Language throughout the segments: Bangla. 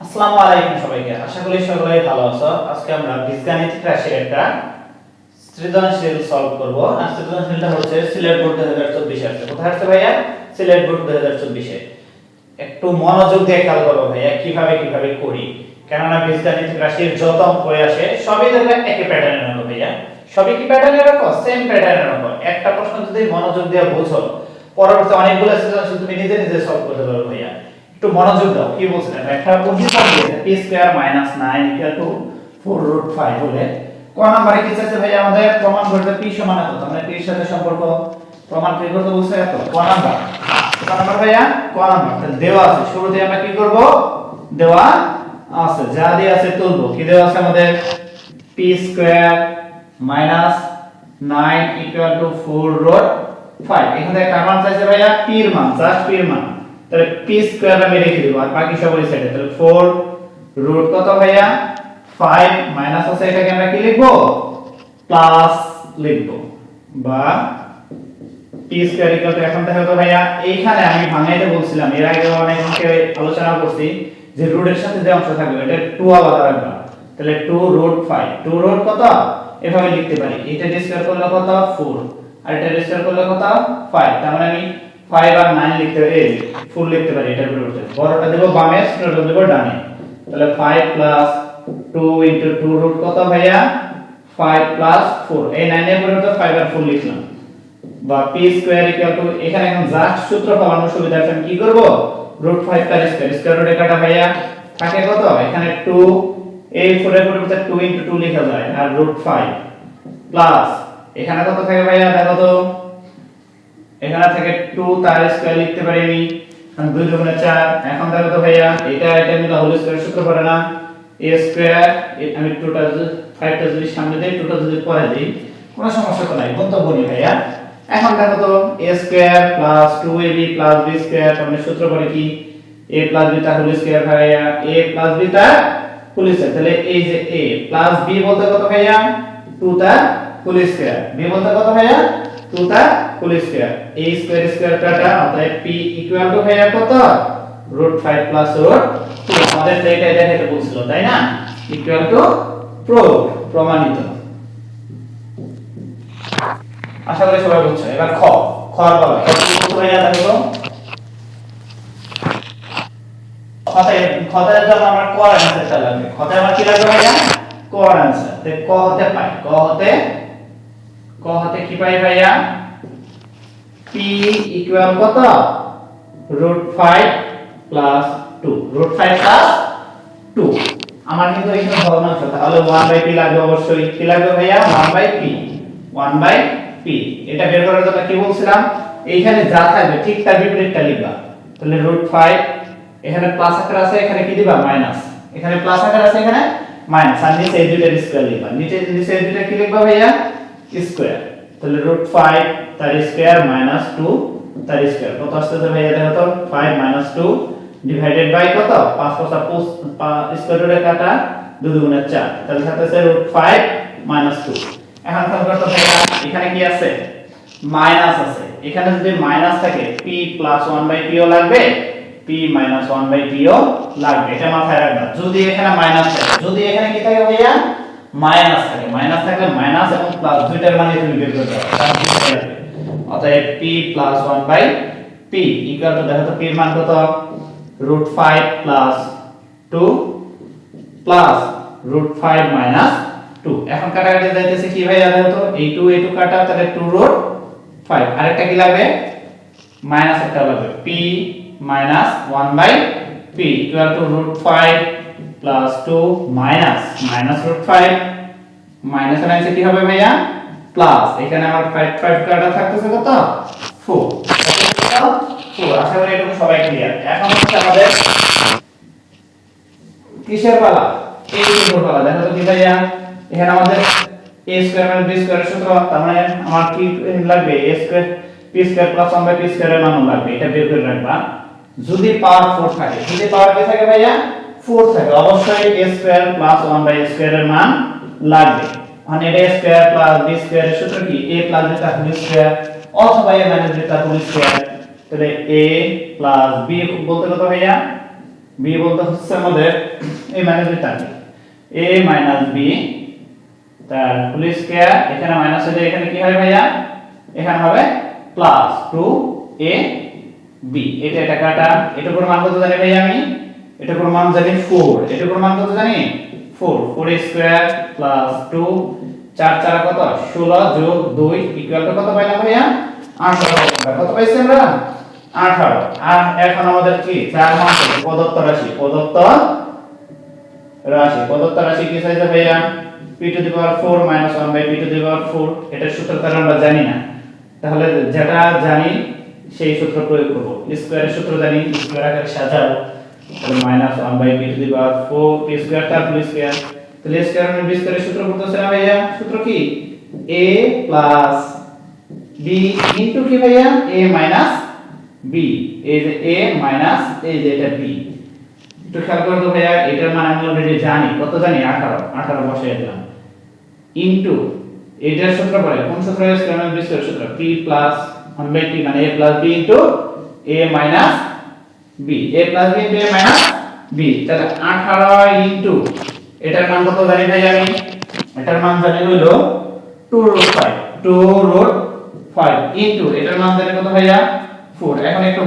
আসসালামু আলাইকুম সবাইকে। আশা করি সকলেই ভালো আছো। আজকে আমরা বীজগণিত রাশির একটা সৃজনশীল সলভ করব। আর সৃজনশীলটা হচ্ছে সিলেট বোর্ড 2024 আসছে কোথায় আসছে ভাইয়া? সিলেট বোর্ড 2024 এ। একটু মনোযোগ দিয়ে খেয়াল করব ভাইয়া, কীভাবে কীভাবে করি? কেননা বীজগণিত রাশির যত অঙ্কই আসে, সবই দেখবে একই প্যাটার্নের হবে ভাইয়া। সবই কি প্যাটার্নের রাখো সেম প্যাটার্নের রাখো একটা প্রশ্ন যদি মনোযোগ দিয়ে বুঝো, পরবর্তী অনেকগুলো সৃজনশীল তুমি নিজে নিজে সলভ করতে পারবে ভাইয়া। একটু মনোযোগ দাও, কি বলছিলেন একটা পজিশন দিয়েছে p square minus 9 equal to 4 root 5 হলে ক নম্বরে কি চাইছে ভাই আমাদের? প্রমাণ করতে p সমান কত আমরা p এর সাথে সম্পর্ক প্রমাণ কি করতে বলছে এত? ক নাম্বার। ক নাম্বার ভাইয়া? ক নাম্বার। দেওয়া আছে শুরুতে আমরা কি করব? দেওয়া আছে, যা দিয়ে আছে তুলবো। কি দেওয়া আছে আমাদের? P square minus 9 equal to 4 root 5 এখানে একটা মান চাইছে ভাইয়া p এর মান জাস্ট p এর মান। তাহলে p স্কয়ার আমি রেখে দিব, আর বাকি সব ওই সাইডে তাহলে 4 রুট কত ভাইয়া? 5 মাইনাস আছে, এটাকে আমরা কি লিখব? প্লাস লিখব। বা p স্কয়ার ইকুয়াল টু এখন দেখো তো ভাইয়া, এইখানে আমি ভাঙাইতে বলছিলাম, এর আগে অনেক অঙ্কে আলোচনা করছি যে রুটের সাথে যে অংশ থাকবে, এটা 2 আলাদা রাখবা তাহলে 2 রুট 5 2 রুট কত? এভাবে লিখতে পারি। এটা স্কয়ার করলে কত? 4 আর এটা স্কয়ার করলে কত? 5 তার মানে আমি 5 আর 9 লিখতে এই ফুল লিখতে পারি এটার পরিবর্তে বড়টা দেব বামে, ছোটটা দেব ডানে। তাহলে 5 প্লাস 2 ইনটু 2 রুট কত ভাইয়া? 5 প্লাস 4 এই 9 এর পরিবর্তে 5 আর 4 লিখলাম। বা p স্কয়ার ইকুয়াল টু এখানে এখন জাস্ট সূত্র পাওয়ানোর সুবিধা আছে কি করব? রুট 5 তার স্কয়ার স্কয়ার রুটে কাটা ভাইয়া? থাকে কত? এখানে 2 এই 4 এর পরিবর্তে 2 ইনটু 2 লেখা যায়, আর রুট 5 প্লাস এখানে কত থাকে ভাইয়া? দেখো তো। এখানে থেকে 2 তার স্কয়ার লিখতে পারি আমি কারণ 2 দুগুণে 4 এখন দেখো তো ভাইয়া এটা এটা মিলে হোল স্কয়ার সূত্র পড়ে না। a স্কয়ার আমি 2টা 5টা যদি সামনে দেই 2টা যদি পরে দেই, কোনো সমস্যা তো নাই, গন্তব্য বলি ভাইয়া। এখন দেখো তো, a square plus 2ab plus b square তাহলে সূত্র পড়ে কি? a প্লাস b তা হোল স্কয়ার ভাইয়া, a প্লাস b তা হোল স্কয়ার তাহলে এই যে a প্লাস b বলতে কত ভাইয়া? 2 তা হোল স্কয়ার b বলতে কত ভাইয়া? 2 তা whole square a square square কাটা অতএব p ইকুয়াল টু ভাইয়া কত? রুট 5 প্লাস রুট 2 আমাদের তো এটা দেখাতে বলছিল, তাই না? ইকুয়াল টু প্রুফ প্রমাণিত। আশা করি সবাই বুঝছ। এবার খ বলা খ কি বলতে ভাইয়া দেখো? খতে খতের জন্য আমার ক অ্যানসারটা লাগবে। খতে আমার কি লাগবে ভাইয়া? ক অ্যানসার তে ক হতে পাই ক হতে ক হতে কি পাই ভাইয়া? P ইকুয়াল কত? রুট 5 প্লাস 2 রুট 5 প্লাস 2 আমার কিন্তু এখানে ভগ্নাংশ তাহলে 1 বাই p লাগবে অবশ্যই। কি লাগবে ভাইয়া? 1 বাই p. 1 by p. এটা বের করার জন্য কি বলছিলাম? এইখানে যা থাকবে, ঠিক তার বিপরীতটা লিখবা। তাহলে রুট 5 এখানে প্লাস আকার আছে, এখানে কি দিবা? মাইনাস এখানে প্লাস আকার আছে, এখানে মাইনাস আর নিচে এই দুইটার স্কয়ার লিখবা। নিচে নিচে এই দুইটা কি লিখবা ভাইয়া? স্কয়ার তাহলে রুট 5 তার স্কয়ার মাইনাস 2 তার স্কয়ার কত আসতেছে ভাইয়া দেখো তো? 5 মাইনাস 2 ডিভাইডেড বাই কত? 5 পয়সা স্কয়ার রুটে কাটা 2 দুগুণে 4 তাহলে থাকতেছে রুট 5 মাইনাস 2 এখন এখানে কি আছে? মাইনাস আছে। এখানে যদি মাইনাস থাকে, p 1 বাই p ও লাগবে, p 1 বাই p ও লাগবে। এটা মাথায় রাখবা। যদি এখানে মাইনাস থাকে, যদি এখানে কি থাকে ভাইয়া? মাইনাস থাকে, মাইনাস থাকলে মাইনাস এবং প্লাস দুইটার মানে তুমি বের করতে পারো কারণ দুইটাই লাগবে অতএব p 1 by p equal to দেখো তো p এর মান কত? Root 5 plus 2 plus root 5 minus 2 এখন কাটাকাটি যাইতেছে কি ভাইয়া দেখো তো? এই 2 এই 2 কাটা তাহলে 2 রুট 5 আরেকটা কি লাগবে? মাইনাস একটা লাগবে। p minus 1 by p equal to root 5 plus 2 minus minus root 5 minus answer কি হবে ভাইয়া প্লাস এখানে আমার 5 5 কাটা থাকতেছে কত? 4 4 আশা করি এটুকু সবাই ক্লিয়ার এখন কিসের পালা? এই ভাইয়া, এখানে আমাদের মানে আমার কি লাগবে? A square plus 1 by p square এর মানও লাগবে। এটা যদি পাওয়ার 4 থাকে, যদি পাওয়ার কি থাকে ভাইয়া? 4 থাকে। অবশ্যই a square plus 1 by square এর মান লাগবে। মানে এটা স্কয়ার প্লাস b স্কয়ার এর সূত্র কি? a প্লাস তার হোল স্কয়ার অথবা a মাইনাস তার হোল স্কয়ার তাহলে a প্লাস b বলতে কত ভাইয়া? বি বলতে হচ্ছে আমাদের এ মাইনাস বি তার এ মাইনাস বি তার ফুল স্কয়ার এখানে মাইনাস হলে এখানে কি হয় ভাইয়া? এখানে হবে প্লাস টু এ বি এটা এটা কাটা। এটুকুর মান কত জানি ভাইয়া আমি? এটুকুর মান জানি ফোর এটুকুর মান কত জানি? Four four square plus two চার চার কত? ষোলো যোগ দুই ইকুয়াল টু কত পাইলাম ভাইয়া? আঠারো কত পাইছি আমরা? আঠারো। আর এখন আমাদের কি? চার কত? প্রদত্ত রাশি। প্রদত্ত রাশি। প্রদত্ত রাশি কি চাইছে ভাইয়া? p to the power 4 minus 1 by p to the power 4 এটা সূত্র তার আমরা জানি না। তাহলে যেটা জানি, সেই সূত্র প্রয়োগ করব। স্কয়ারের সূত্র জানি স্কয়ার আকারে সাজাবো। Minus 1 by p to the power 4 p square তার ফুল স্কয়ার তাহলে স্কয়ার মানে b স্কয়ারের সূত্র করতেছে না ভাইয়া? সূত্র কি? A প্লাস b ইনটু কি ভাইয়া? A মাইনাস b এই যে মাইনাস এই যে এটা একটু খেয়াল করে তো ভাইয়া, এটার মানে আমি অলরেডি জানি। কত জানি? 18 18 বসিয়ে দিলাম। ইনটু এটার সূত্র পড়ে কোন সূত্র স্কয়ার বিস্তার সূত্র। P প্লাস 1 বাই t মানে a plus b into a minus b. A plus b into a minus b. তাহলে 18 ইনটু এটার মান কত জানি ভাই আমি? এটার মান জানি হলো 2 রুট 5 2 রুট 5 ইনটু এটার মান জানি কত ভাইয়া? 4 এখন একটু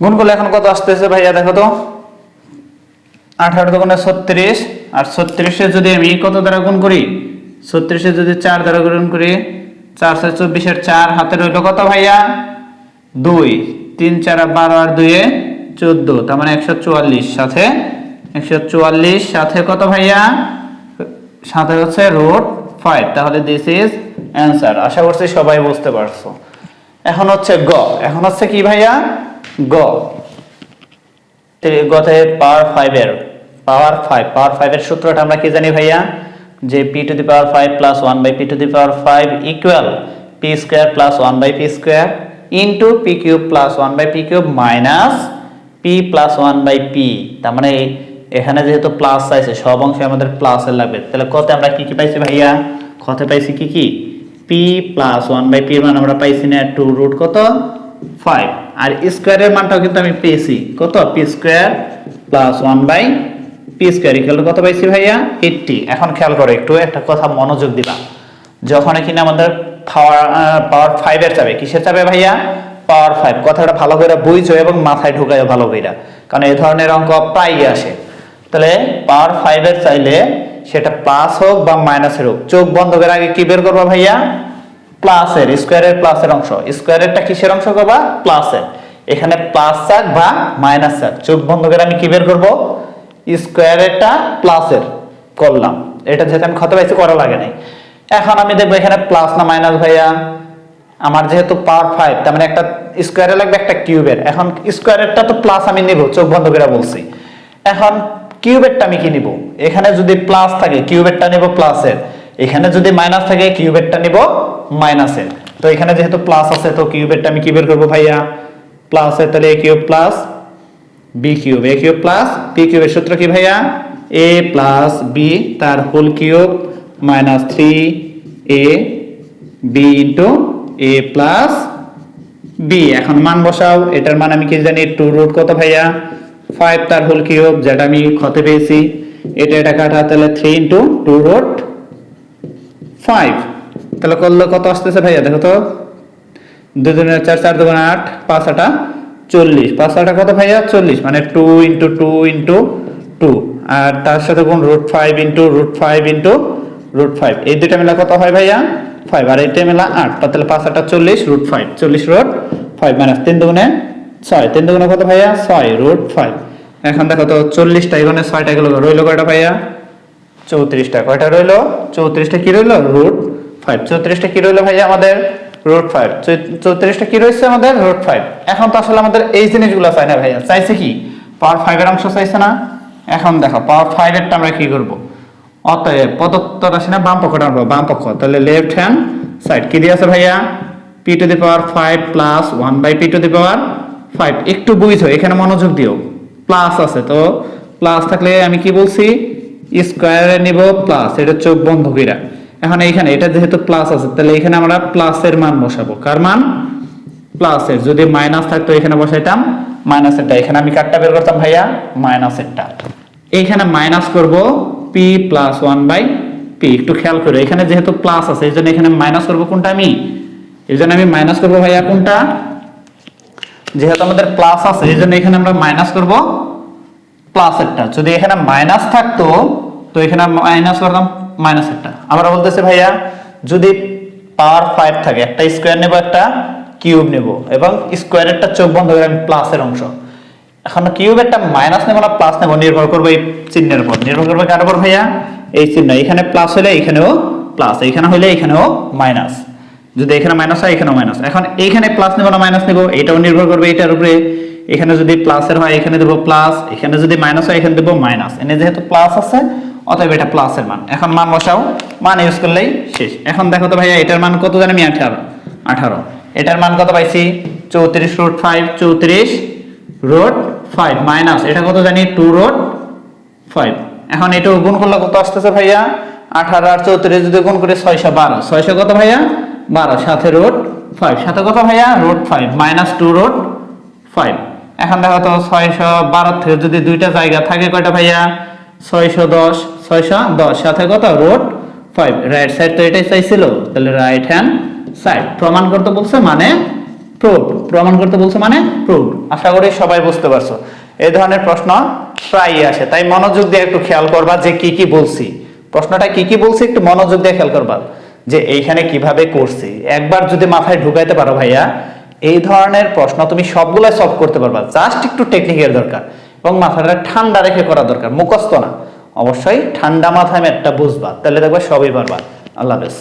গুণ করলে এখন কত আসতেছে ভাইয়া, দেখো তো? আঠারো দোকানে ছত্রিশ, আর ছত্রিশে যদি আমি কত দ্বারা গুণ করি? ছত্রিশে যদি চার দ্বারা গুণ করি, চারশো চব্বিশের চার হাতে রইল কত ভাইয়া? দুই, তিন, চার বারো আর দুয়ে চোদ্দ, তার মানে একশো চুয়াল্লিশ। সাথে একশো চুয়াল্লিশ, সাথে কত ভাইয়া? সাথে হচ্ছে রোড ফাইভ তাহলে দিস ইজ অ্যান্সার আশা করছি সবাই বুঝতে পারছ। এখন হচ্ছে গ, এখন হচ্ছে কি ভাইয়া? গ। গতে পাওয়ার ফাইভের পাওয়ার ফাইভ পাওয়ার ফাইভের সূত্রটা আমরা কি জানি ভাইয়া? যে P to the power five plus one by P to the power five equal P square plus one by P square into P cube plus one by P cube minus P plus one by P তার মানে এখানে যেহেতু প্লাস চাইছে সব অংশে আমাদের প্লাসের লাগবে। তাহলে কত আমরা কি কি পাইছি ভাইয়া? কতে পাইছি কি কি? P plus one by P মান আমরা পাইছি না টু রুট কত? ফাইভ আর স্কোয়ারের মানটাও কিন্তু আমি পেয়েছি। কত? P square plus one by P square equal কত পাইছি ভাইয়া? এইটটি এখন খেয়াল করো, একটু একটা কথা মনোযোগ দিলাম যখন এখানে আমাদের পাওয়ার পাওয়ার ফাইভের চাবে কিসের চাবে ভাইয়া? পাওয়ার ফাইভ কথাটা ভালো করে বুঝছ এবং মাথায় ঢুকায় ভালো করে কারণ এই ধরনের অঙ্ক প্রায়ই আসে। তাহলে পাওয়ার ফাইভের চাইলে সেটা প্লাস হোক বা মাইনাসের হোক। চোখ বন্ধ করে আগে কি বের করব ভাইয়া? প্লাসের স্কোয়ারের প্লাসের অংশ। স্কোয়ারেরটা কিসের অংশ করবা? প্লাসের এখানে প্লাস চাক বা মাইনাস চাক। চোখ বন্ধ করে আমি কি বের করব? স্কোয়ারেরটা প্লাসের করলাম। এটা যেহেতু আমি ক্ষত পাইছি, করা লাগে নাই। এখন আমি দেখব এখানে প্লাস না মাইনাস ভাইয়া। আমার যেহেতু পাওয়ার ফাইভ তার মানে একটা স্কোয়ারে লাগবে একটা কিউবের এখন স্কোয়ারেরটা তো প্লাস আমি নিব, চোখ বন্ধ করে বলছি। এখন কিউবেরটা আমি কি নিব? এখানে যদি প্লাস থাকে কিউবেরটা নিব প্লাসের এখানে যদি মাইনাস থাকে কিউবেরটা নিব মাইনাসের তো এখানে যেহেতু প্লাস আছে, তো কিউবেরটা আমি কি বের করব ভাইয়া? প্লাসের তাহলে a cube plus b cube a cube plus b কিউবের সূত্র কি ভাইয়া? এ প্লাস বি তার whole cube a b into a plus b এখন মান বসাও, এটার মান আমি কি জানি টু রুট কত ভাইয়া? ফাইভ তার হোল কিউব যেটা আমি ক্ষতে পেয়েছি। এটা এটা কাটা, তাহলে three into two root five তাহলে করলে কত আসতেছে ভাইয়া, দেখো তো? দুজনের চার চার দুগুণ আট, পাঁচ আটা চল্লিশ। পাঁচ আটা কত ভাইয়া? চল্লিশ মানে two into two into two আর তার সাথে কোন root five into root five into root five এই দুইটা মেলা কত হয় ভাইয়া? ফাইভ আর এইটা মেলা আট। তাহলে পাঁচ আটা চল্লিশ রুট ফাইভ চল্লিশ রুট ফাইভ মানে তিন দুগুণে ছয়। তিন দুগুণে কত ভাইয়া? ছয় রুট ফাইভ এখন দেখো তো চল্লিশটা এখানে ছয়টা গেল রইল কয়টা ভাইয়া? চৌত্রিশটা। কয়টা রইল? চৌত্রিশটা কি রইল? রুট ফাইভ চৌত্রিশটা কি রইল ভাইয়া আমাদের? রুট ফাইভ চৌত্রিশটা কি রয়েছে আমাদের? রুট ফাইভ এখন তো আসলে আমাদের এই জিনিসগুলো চাই না ভাইয়া। চাইছে কি? পাওয়ার ফাইভের অংশ চাইছে না? এখন দেখো পাওয়ার ফাইভেরটা আমরা কি করব? অতএব প্রদত্ত রাশি না, বাম পক্ষটা আনব বাম পক্ষ। তাহলে লেফট হ্যান্ড সাইড কি দিয়ে আছে ভাইয়া? P to the power five plus one by P to the power five একটু বুঝো, এখানে মনোযোগ দিও। প্লাস আছে তো? প্লাস থাকলে আমি কি বলছি? স্কোয়ারে নিব প্লাস এটা চোখ বন্ধ কইরা এখন এইখানে, এটা যেহেতু প্লাস আছে, তাহলে এখানে আমরা প্লাসের মান বসাবো। কার মান? প্লাসের যদি মাইনাস থাকতো, এখানে বসাইতাম। মাইনাসেরটা এখানে আমি কাটটা বের করতাম ভাইয়া মাইনাসেরটা এইখানে মাইনাস করব P plus one by P একটু খেয়াল করো, এখানে যেহেতু প্লাস আছে এই জন্য এখানে মাইনাস করব কোনটা আমি? এই জন্য আমি মাইনাস করব ভাইয়া কোনটা? যেহেতু আমাদের প্লাস আছে এই জন্য এখানে আমরা মাইনাস করব প্লাসেরটা যদি এখানে মাইনাস থাকতো, তো এখানে মাইনাস করতাম মাইনাসেরটা আমরা বলতেছি ভাইয়া, যদি পাওয়ার ফাইভ থাকে, একটা স্কোয়ার নেব একটা কিউব নেব, এবং স্কোয়ারেরটা চোখ বন্ধ করে আমি প্লাসের অংশ। এখন কিউবেরটা মাইনাস নেব না, প্লাস নেব, নির্ভর করবে এই চিহ্নের উপর। নির্ভর করবে কার উপর ভাইয়া? এই চিহ্ন। এখানে প্লাস হলে এখানেও প্লাস এখানে হলে এখানেও মাইনাস। যদি এখানে মাইনাস হয়, এখানেও মাইনাস। এখন এইখানে প্লাস নেব না, মাইনাস নেব, এটাও নির্ভর করবে এটার উপরে। এখানে যদি প্লাসের হয়, এখানে দেবো প্লাস, এখানে যদি মাইনাস হয়, এখানে দেবো মাইনাস। এনে যেহেতু প্লাস আছে, অতএব এটা প্লাসের মান। এখন মান বসাও। মান ইউজ করলেই শেষ। এখন দেখো তো ভাইয়া, এটার মান কত জানি আমি আঠারো আঠারো। এটার মান কত পাইছি? চৌত্রিশ রুট ফাইভ চৌত্রিশ রোড ফাইভ মাইনাস এটা কত জানি? টু রোড ফাইভ এখন এটা গুণ করলে কত আসতেছে ভাইয়া? আঠারো আর চৌত্রিশ যদি গুণ করে ছয়শো বারো। ছয়শো কত ভাইয়া? বারো, সাথে রোড ফাইভ সাথে কত ভাইয়া? Root five minus two root five এখন দেখো তো ছয়শো বারো থেকে যদি দুইটা জায়গা থাকে কয়টা ভাইয়া? ছয়শো দশ ছয়শো দশ। সাথে কত? রোড ফাইভ রাইট সাইড তো এটাই চাইছিল। তাহলে রাইট হ্যান্ড সাইড প্রমাণ করতে বলছে মানে প্রুভ প্রমাণ করতে বলছে মানে প্রুভ আশা করি সবাই বুঝতে পারছ। এই ধরনের প্রশ্ন প্রায়ই আসে। তাই মনোযোগ দিয়ে একটু খেয়াল করবা যে কি কি বলছি। প্রশ্নটা কি কি বলছি একটু মনোযোগ দিয়ে খেয়াল করবা যে এইখানে কীভাবে করছি। একবার যদি মাথায় ঢুকাইতে পারো ভাইয়া, এই ধরনের প্রশ্ন তুমি সবগুলো সলভ করতে পারবা। জাস্ট একটু টেকনিকের দরকার এবং মাথাটা ঠান্ডা রেখে করা দরকার। মুখস্থ না। অবশ্যই ঠান্ডা মাথায় একটা বুঝবা। তাহলে দেখবা সবই পারবা। আল্লাহ হাফেজ।